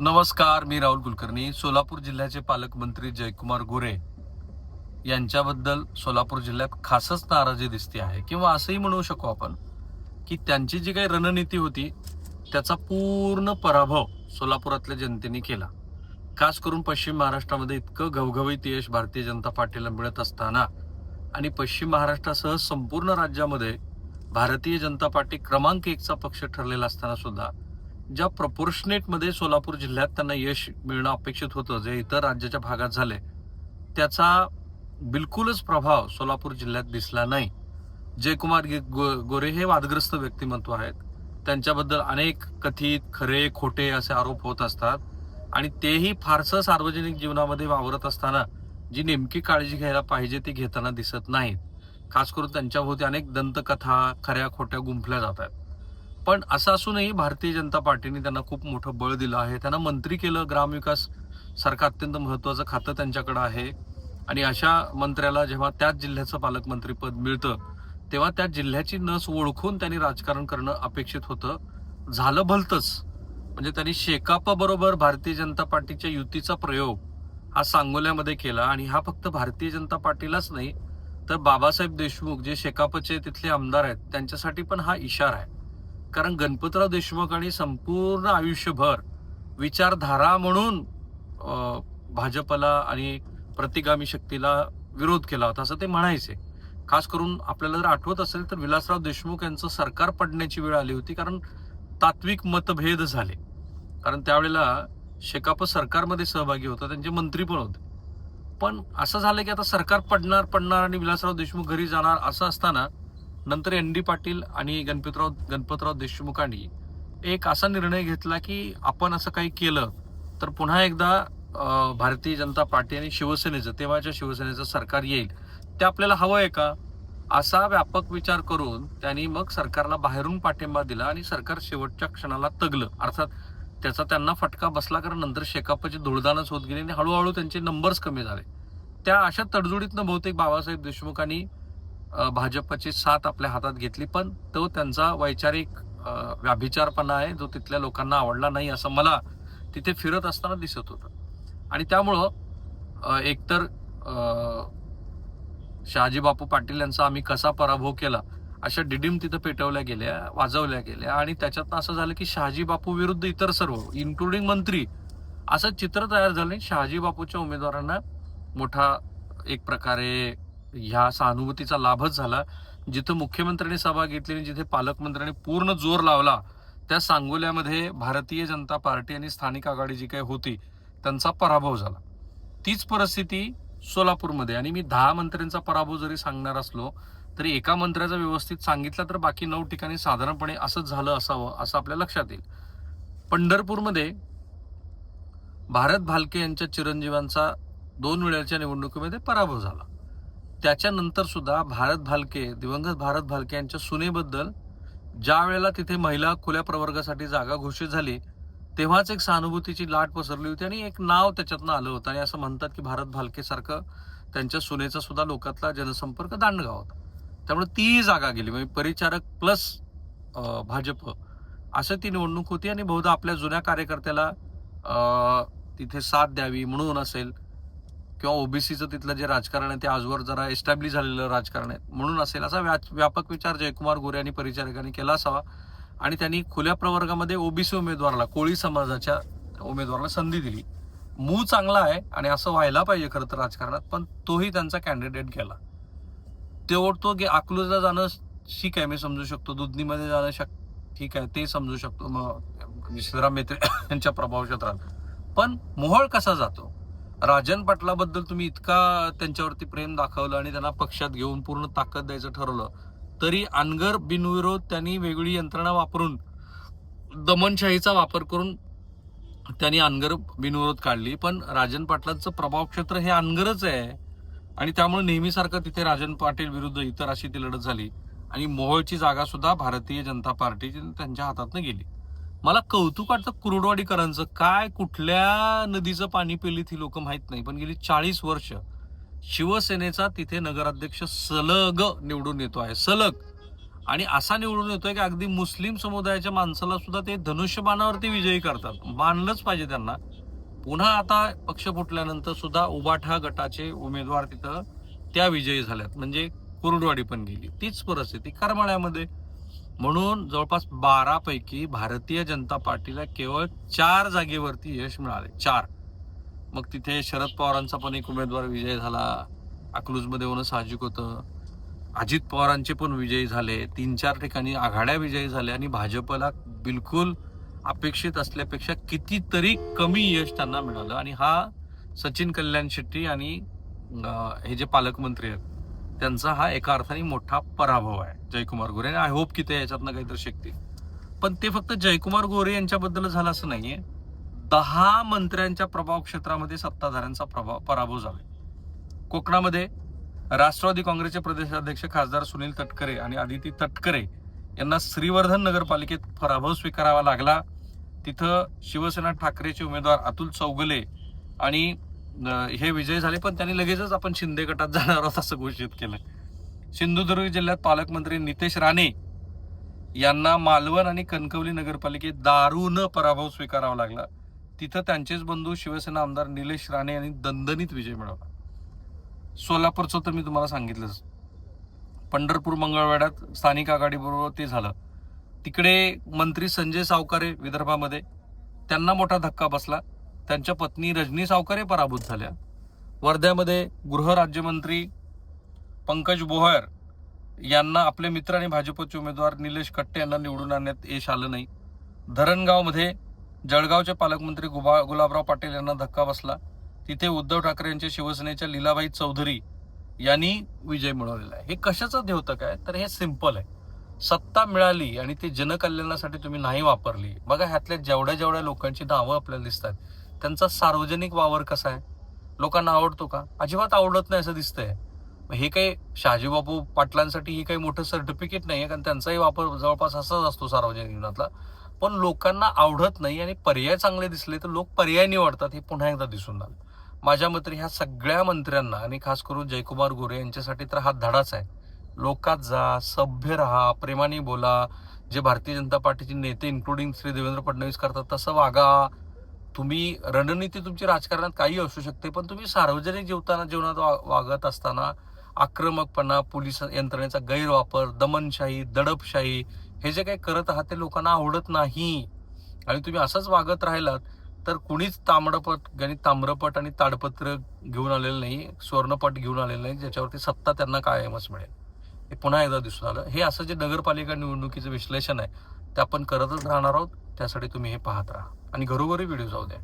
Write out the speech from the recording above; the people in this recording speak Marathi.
नमस्कार मी राहुल कुलकर्णी. सोलापूर जिल्ह्याचे पालकमंत्री जयकुमार गोरे यांच्याबद्दल सोलापूर जिल्ह्यात खासच नाराजी दिसते आहे. किंवा असंही म्हणू शकू आपण की त्यांची जी काही रणनीती होती त्याचा पूर्ण पराभव सोलापुरातल्या जनतेने केला. खास करून पश्चिम महाराष्ट्रामध्ये इतकं घवघवीत यश भारतीय जनता पार्टीला मिळत असताना आणि पश्चिम महाराष्ट्रासह संपूर्ण राज्यामध्ये भारतीय जनता पार्टी क्रमांक एकचा पक्ष ठरलेला असताना सुद्धा ज्या प्रपोर्शनेटमध्ये सोलापूर जिल्ह्यात त्यांना यश मिळणं अपेक्षित होतं जे इतर राज्याच्या भागात झाले त्याचा बिलकुलच प्रभाव सोलापूर जिल्ह्यात दिसला नाही. जयकुमार गो- गोरे हे वादग्रस्त व्यक्तिमत्व आहेत. त्यांच्याबद्दल अनेक कथित खरे खोटे असे आरोप होत असतात आणि तेही फारसं सार्वजनिक जीवनामध्ये वावरत असताना जी नेमकी काळजी घ्यायला पाहिजे ती घेताना दिसत नाहीत. खास करून त्यांच्याभोवती अनेक दंतकथा खऱ्या खोट्या गुंफल्या जात आहेत. पण असं असूनही भारतीय जनता पार्टीने त्यांना खूप मोठं बळ दिलं आहे. त्यांना मंत्री केलं ग्रामविकास सारखं अत्यंत महत्वाचं खातं त्यांच्याकडं आहे. आणि अशा मंत्र्याला जेव्हा त्याच जिल्ह्याचं पालकमंत्रीपद मिळतं तेव्हा त्या जिल्ह्याची नस ओळखून त्यांनी राजकारण करणं अपेक्षित होतं. झालं भलतंच. म्हणजे त्यांनी शेकापाबरोबर भारतीय जनता पार्टीच्या युतीचा प्रयोग हा सांगोल्यामध्ये केला. आणि हा फक्त भारतीय जनता पार्टीलाच नाही तर बाबासाहेब देशमुख जे शेकापचे तिथले आमदार आहेत त्यांच्यासाठी पण हा इशारा आहे. कारण गणपतराव देशमुखांनी संपूर्ण आयुष्यभर विचारधारा म्हणून भाजपला आणि प्रतिगामी शक्तीला विरोध केला होता असं ते म्हणायचे. खास करून आपल्याला जर आठवत असेल तर विलासराव देशमुख यांचं सरकार पडण्याची वेळ आली होती कारण तात्विक मतभेद झाले. कारण त्यावेळेला शेकाप सरकारमध्ये सहभागी होता त्यांचे मंत्री पण होते. पण असं झालं की आता सरकार पडणार पडणार आणि विलासराव देशमुख घरी जाणार असं असताना नंतर एन डी पाटील आणि गणपतराव गणपतराव देशमुखांनी एक असा निर्णय घेतला की आपण असं काही केलं तर पुन्हा एकदा भारतीय जनता पार्टी आणि शिवसेनेचं तेव्हाच्या शिवसेनेचं सरकार येईल. ते आपल्याला हवं आहे का? असा व्यापक विचार करून त्यांनी मग सरकारला बाहेरून पाठिंबा दिला आणि सरकार शेवटच्या क्षणाला तगलं. अर्थात त्याचा त्यांना फटका बसला कारण नंतर शेकापची धुळदानच होत गेली आणि हळूहळू त्यांचे नंबर्स कमी झाले. त्या अशा तडजोडीतनं बहुतेक बाबासाहेब देशमुखांनी भाजपची साथ आपल्या हातात घेतली पण तो त्यांचा वैचारिक व्याभिचारपणा आहे जो तिथल्या लोकांना आवडला नाही असं मला तिथे फिरत असताना दिसत होतं. आणि त्यामुळं एकतर शहाजी बापू पाटील यांचा आम्ही कसा पराभव केला अशा डिडीम तिथं पेटवल्या गेल्या वाजवल्या गेल्या आणि त्याच्यातनं असं झालं की शहाजी बापू विरुद्ध इतर सर्व इन्क्लुडिंग मंत्री असं चित्र तयार झालं शहाजी बापूच्या उमेदवारांना मोठा एक प्रकारे ह्या सहानुभूतीचा लाभच झाला. जिथं मुख्यमंत्र्यांनी सभा घेतली आणि जिथे पालकमंत्र्यांनी पूर्ण जोर लावला त्या सांगोल्यामध्ये भारतीय जनता पार्टी आणि स्थानिक आघाडी जी काही होती त्यांचा पराभव झाला. तीच परिस्थिती सोलापूरमध्ये. आणि मी दहा मंत्र्यांचा पराभव जरी सांगणार असलो तरी एका मंत्र्याचा व्यवस्थित सांगितला तर बाकी नऊ ठिकाणी साधारणपणे असंच झालं असावं असं आपल्या लक्षात येईल. पंढरपूरमध्ये भारत भालके यांच्या चिरंजीवांचा दोन वेळेच्या निवडणुकीमध्ये पराभव झाला. त्याच्यानंतर सुद्धा भारत भालके दिवंगत भारत भालके यांच्या सुनेबद्दल ज्या वेळेला तिथे महिला खुल्या प्रवर्गासाठी जागा घोषित झाली तेव्हाच एक सहानुभूतीची लाट पसरली होती आणि एक नाव त्याच्यातनं आलं होतं. आणि असं म्हणतात की भारत भालकेसारखं त्यांच्या सुनेचा सुद्धा लोकातला जनसंपर्क दांडगा होता. त्यामुळे ती जागा गेली. म्हणजे परिचारक प्लस भाजप असं ती निवडणूक होती आणि बहुधा आपल्या जुन्या कार्यकर्त्याला तिथे साथ द्यावी म्हणून असेल किंवा ओबीसीचं तिथलं जे राजकारण आहे ते आजवर जरा एस्टॅब्लिश झालेलं राजकारण आहे. म्हणून असेल असा व्या- व्यापक विचार जयकुमार गोरे यांनी परिचारकांनी केला असावा. आणि त्यांनी खुल्या प्रवर्गामध्ये ओबीसी उमेदवाराला कोळी समाजाच्या उमेदवाराला संधी दिली. मूळ चांगला आहे आणि असं व्हायला पाहिजे खरं तर राजकारणात पण तोही त्यांचा कॅन्डिडेट गेला. तेवढ तो गे अकलूजला जाणं ठीक आहे मी समजू शकतो. दुधनीमध्ये जाणं शक ठीक आहे ते समजू शकतो. मग श्रीराम मेत्रे यांच्या प्रभाव क्षेत्रात. पण मोहळ कसा जातो? राजन पाटलाबद्दल तुम्ही इतका त्यांच्यावरती प्रेम दाखवलं आणि त्यांना पक्षात घेऊन पूर्ण ताकद द्यायचं ठरवलं तरी अनगर बिनविरोध त्यांनी वेगळी यंत्रणा वापरून दमनशाहीचा वापर करून त्यांनी अनगर बिनविरोध काढली. पण राजन पाटलांचं प्रभाव क्षेत्र हे अनगरच आहे. आणि त्यामुळे नेहमीसारखं तिथे राजन पाटील विरुद्ध इतर अशी ती लढत झाली. आणि मोहोळची जागा सुद्धा भारतीय जनता पार्टीची त्यांच्या हातातनं गेली. मला कौतुक वाटतं कुरुडवाडीकरांचं. काय कुठल्या नदीचं पाणी पिलीत ही लोक माहीत नाही पण गेली चाळीस वर्ष शिवसेनेचा तिथे नगराध्यक्ष सलग निवडून येतो आहे सलग. आणि असा निवडून येतोय की अगदी मुस्लिम समुदायाच्या माणसाला सुद्धा ते धनुष्यबाणावरती विजयी करतात. मानलंच पाहिजे त्यांना. पुन्हा आता पक्ष फुटल्यानंतर सुद्धा उबाठा गटाचे उमेदवार तिथं त्या विजयी झाल्यात. म्हणजे कुरुडवाडी पण गेली. तीच परिस्थिती करमाळ्यामध्ये म्हणून जवळपास बारापैकी भारतीय जनता पार्टीला केवळ चार जागेवरती यश मिळाले. चार. मग तिथे शरद पवारांचा पण एक उमेदवार विजय झाला. अकलूजमध्ये होणं साहजिक होतं. अजित पवारांचे पण विजयी झाले. तीन चार ठिकाणी आघाड्या विजयी झाल्या आणि भाजपला बिलकुल अपेक्षित असल्यापेक्षा कितीतरी कमी यश त्यांना मिळालं. आणि हा सचिन कल्याण शेट्टी आणि हे जे पालकमंत्री आहेत त्यांचा हा एका अर्थाने मोठा पराभव आहे. जयकुमार गोरे आय होप की ते याच्यातनं काहीतरी शिकतील. पण ते फक्त जयकुमार गोरे यांच्याबद्दल झालं असं नाहीये. दहा मंत्र्यांच्या प्रभाव क्षेत्रामध्ये सत्ताधाऱ्यांचा प्रभाव पराभव झाला कोकणामध्ये राष्ट्रवादी काँग्रेसचे प्रदेशाध्यक्ष खासदार सुनील तटकरे आणि आदिती तटकरे यांना श्रीवर्धन नगरपालिकेत पराभव स्वीकारावा लागला. तिथं शिवसेना ठाकरेचे उमेदवार अतुल चौगले आणि हे विजय झाले पण त्यांनी लगेचच आपण शिंदे गटात जाणार आहोत असं घोषित केलं सिंधुदुर्ग जिल्ह्यात पालकमंत्री नितेश राणे यांना मालवण आणि कणकवली नगरपालिकेत दारूनं पराभव स्वीकारावा लागला. तिथं त्यांचेच बंधू शिवसेना आमदार निलेश राणे यांनी दणदणीत विजय मिळवला. सोलापूरचं तर मी तुम्हाला सांगितलंच. पंढरपूर मंगळवेढ्यात स्थानिक आघाडीबरोबर ते झालं. तिकडे मंत्री संजय सावकारे विदर्भामध्ये. त्यांना मोठा धक्का बसला. त्यांच्या पत्नी रजनी सावकारे पराभूत झाल्या. वर्ध्यामध्ये गृहराज्यमंत्री पंकज बोहर यांना आपले मित्र आणि भाजपचे उमेदवार निलेश कट्टे यांना निवडून आणण्यात यश आलं नाही. धरणगावमध्ये जळगावचे पालकमंत्री गुबा गुलाबराव पाटील यांना धक्का बसला. तिथे उद्धव ठाकरे यांच्या शिवसेनेच्या लीलाबाई चौधरी यांनी विजय मिळवलेला आहे. हे कशाचं द्योतक आहे तर हे सिंपल आहे. सत्ता मिळाली आणि ती जनकल्याणासाठी तुम्ही नाही वापरली. बघा ह्यातल्या जेवढ्या जेवढ्या लोकांची नावं आपल्याला दिसतात त्यांचा सार्वजनिक वावर कसा आहे? लोकांना आवडतो का? अजिबात आवडत नाही असं दिसतंय. मग हे काही शहाजीबापू पाटलांसाठी ही काही मोठं सर्टिफिकेट नाही आहे कारण त्यांचाही वापर जवळपास असाच असतो सार्वजनिक जीवनातला. पण लोकांना आवडत नाही आणि पर्याय चांगले दिसले तर लोक पर्याय निवडतात हे पुन्हा एकदा दिसून आलं. माझ्या मते ह्या सगळ्या मंत्र्यांना आणि खास करून जयकुमार गोरे यांच्यासाठी तर हा धडाच आहे. लोकात जा सभ्य राहा प्रेमाने बोला. जे भारतीय जनता पार्टीचे नेते इन्क्लुडिंग श्री देवेंद्र फडणवीस करतात तसं वागा. तुम्ही रणनीती तुमची राजकारणात काही असू शकते पण तुम्ही सार्वजनिक जीवताना जीवनात वा- वागत असताना आक्रमकपणा पोलीस यंत्रणेचा गैरवापर दमनशाही दडपशाही हे जे काही करत आहात ते लोकांना आवडत नाही. आणि तुम्ही असंच वागत राहिलात तर कुणीच तांबडपट आणि ताम्रपट आणि ताडपत्र घेऊन आलेलं नाही स्वर्णपट घेऊन आलेलं नाही ज्याच्यावरती सत्ता त्यांना कायमच मिळेल. हे पुन्हा एकदा दिसून आलं. हे असं जे नगरपालिका निवडणुकीचं विश्लेषण आहे ते आपण करतच राहणार आहोत त्यासाठी तुम्ही हे पाहत राहा. आणि घरोघरी व्हिडिओ जाऊ द्या.